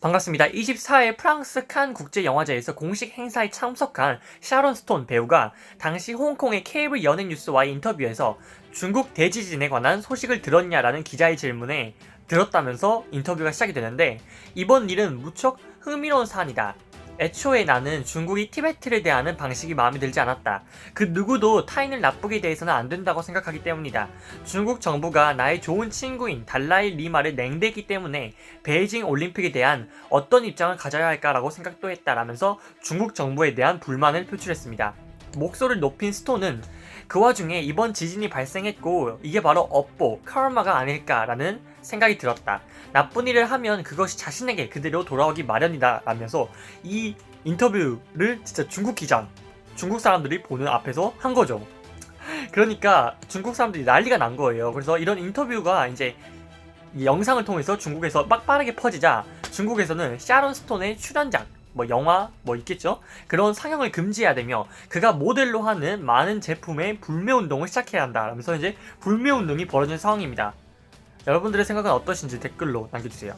반갑습니다. 24일 프랑스 칸 국제 영화제에서 공식 행사에 참석한 샤론 스톤 배우가 당시 홍콩의 케이블 연예 뉴스와의 인터뷰에서 중국 대지진에 관한 소식을 들었냐라는 기자의 질문에 들었다면서 인터뷰가 시작이 되는데 이번 일은 무척 흥미로운 사안이다. 애초에 나는 중국이 티베트를 대하는 방식이 마음에 들지 않았다. 그 누구도 타인을 나쁘게 대해서는 안 된다고 생각하기 때문이다. 중국 정부가 나의 좋은 친구인 달라이 리마를 냉대기 때문에 베이징 올림픽에 대한 어떤 입장을 가져야 할까라고 생각도 했다라면서 중국 정부에 대한 불만을 표출했습니다. 목소리를 높인 스톤은 그 와중에 이번 지진이 발생했고 이게 바로 업보, 카르마가 아닐까라는 생각이 들었다. 나쁜 일을 하면 그것이 자신에게 그대로 돌아오기 마련이다 라면서 이 인터뷰를 진짜 중국 기자, 중국 사람들이 보는 앞에서 한 거죠. 그러니까 중국 사람들이 난리가 난 거예요. 그래서 이런 인터뷰가 이제 이 영상을 통해서 중국에서 막 빠르게 퍼지자 중국에서는 샤론 스톤의 출연작 뭐 영화 뭐 있겠죠? 그런 상영을 금지해야 되며 그가 모델로 하는 많은 제품의 불매 운동을 시작해야 한다. 라면서 이제 불매 운동이 벌어진 상황입니다. 여러분들의 생각은 어떠신지 댓글로 남겨주세요